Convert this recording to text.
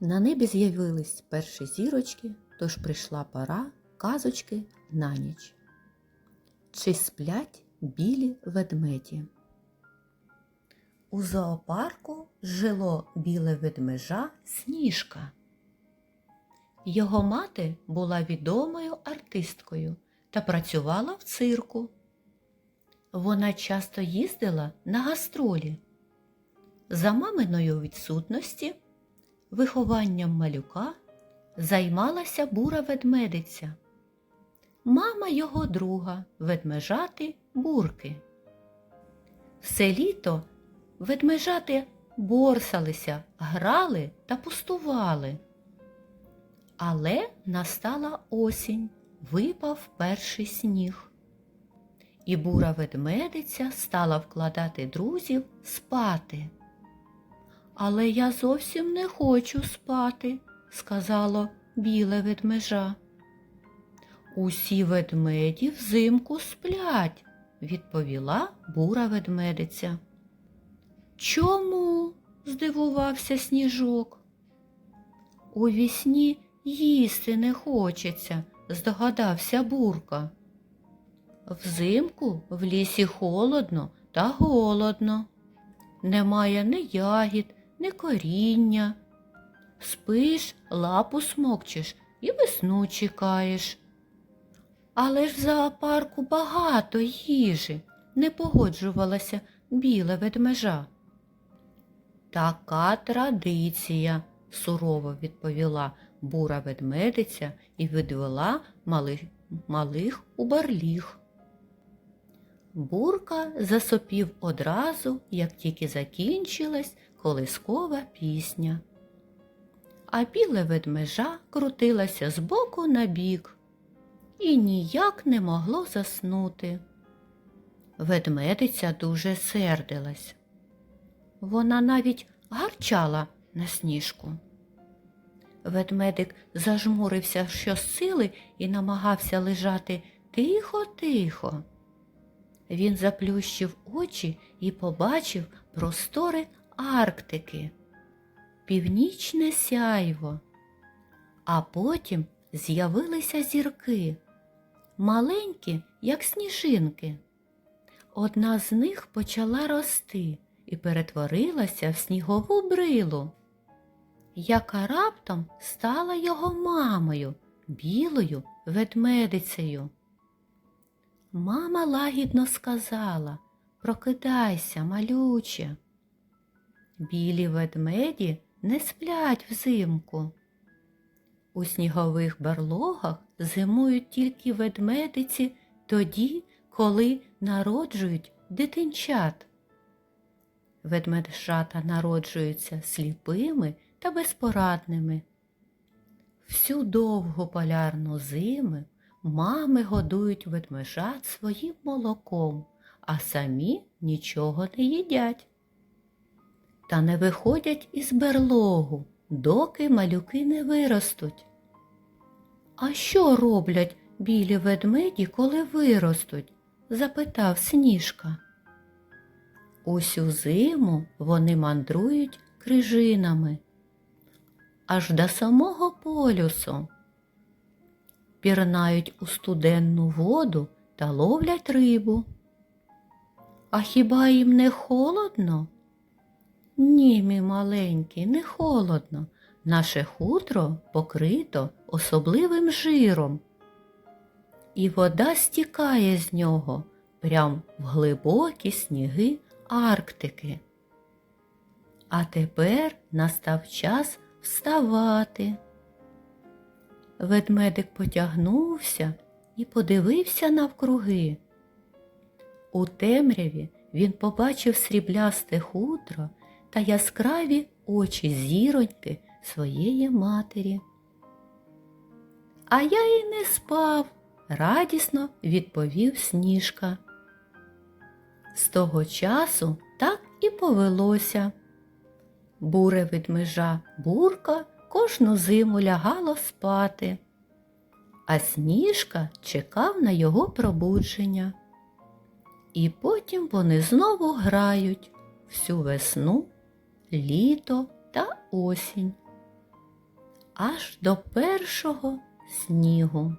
На небі з'явились перші зірочки, тож прийшла пора казочки на ніч. Чи сплять білі ведмеді? У зоопарку жило біле ведмежа Сніжка. Його мати була відомою артисткою та працювала в цирку. Вона часто їздила на гастролі. За маминою відсутності вихованням малюка займалася бура ведмедиця, мама його друга ведмежати бурки. Все літо ведмежати борсалися, грали та пустували. Але настала осінь, випав перший сніг. І бура ведмедиця стала вкладати друзів спати. Але я зовсім не хочу спати, сказало біле ведмежа. Усі ведмеді взимку сплять, відповіла бура ведмедиця. Чому? здивувався сніжок. У вісні їсти не хочеться, здогадався бурка. Взимку в лісі холодно та голодно. Немає ні ягід, ні коріння. Спиш, лапу смокчеш і весну чекаєш. Але ж в зоопарку багато їжі, не погоджувалася біла ведмежа. Така традиція, сурово відповіла бура ведмедиця і відвела малих, малих у барліг. Бурка засопів одразу, як тільки закінчилась колискова пісня. А біле ведмежа крутилася з боку на бік і ніяк не могло заснути. Ведмедиця дуже сердилась. Вона навіть гарчала на сніжку. Ведмедик зажмурився щосили і намагався лежати тихо-тихо. Він заплющив очі і побачив простори Арктики, північне сяйво, а потім з'явилися зірки, маленькі, як сніжинки. Одна з них почала рости і перетворилася в снігову брилу, яка раптом стала його мамою, білою ведмедицею. Мама лагідно сказала Прокидайся, малюче. Білі ведмеді не сплять взимку. У снігових барлогах зимують тільки ведмедиці тоді, коли народжують дитинчат. Ведмедшата народжуються сліпими та безпорадними. Всю довгу полярну зиму мами годують ведмежат своїм молоком, а самі нічого не їдять. Та не виходять із берлогу, доки малюки не виростуть. А що роблять білі ведмеді, коли виростуть? запитав сніжка. Усю зиму вони мандрують крижинами аж до самого полюсу. Пірнають у студенну воду та ловлять рибу. А хіба їм не холодно? Ні, мій маленький, не холодно. Наше хутро покрито особливим жиром. І вода стікає з нього прям в глибокі сніги Арктики. А тепер настав час вставати. Ведмедик потягнувся і подивився навкруги. У темряві він побачив сріблясте хутро та яскраві очі зіроньки своєї матері. А я й не спав, радісно відповів сніжка. З того часу так і повелося. Буре ведмежа бурка кожну зиму лягало спати, а сніжка чекав на його пробудження. І потім вони знову грають всю весну, літо та осінь. аж до першого снігу.